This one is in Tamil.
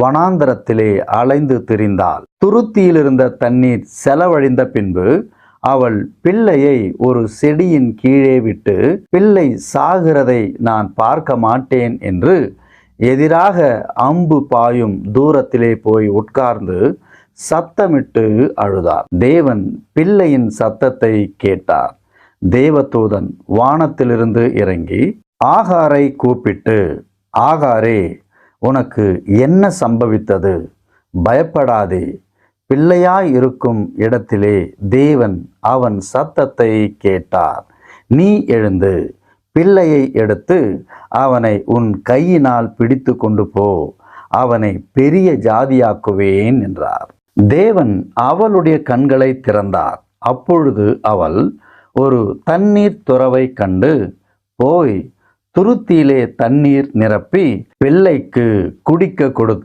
வனாந்தரத்திலே அலைந்து திரிந்தாள். துருத்தியில் இருந்த தண்ணீர் செலவழிந்த பின்பு அவள் பிள்ளையை ஒரு செடியின் கீழே விட்டு பிள்ளை சாகிறதை நான் பார்க்க மாட்டேன் என்று எதிராக அம்பு பாயும் தூரத்திலே போய் உட்கார்ந்து சத்தமிட்டு அழுதார் தேவன் பிள்ளையின் சத்தத்தை கேட்டார். தேவதூதன் வானத்திலிருந்து இறங்கி ஆகாரை கூப்பிட்டு ஆகாரே உனக்கு என்ன சம்பவித்தது? பயப்படாதே. பிள்ளையாய் இருக்கும் இடத்திலே தேவன் அவன் சத்தத்தை கேட்டார். நீ எழுந்து பிள்ளையை எடுத்து அவனை உன் கையினால் பிடித்து கொண்டு போ. அவனை பெரிய ஜாதியாக்குவேன் என்றார். தேவன் அவளுடைய கண்களை திறந்தார். அப்பொழுது அவள் ஒரு தண்ணீர் துறவை கண்டு போய் துருத்தியிலே தண்ணீர் நிரப்பி பிள்ளைக்கு குடிக்க கொடுத்தார்.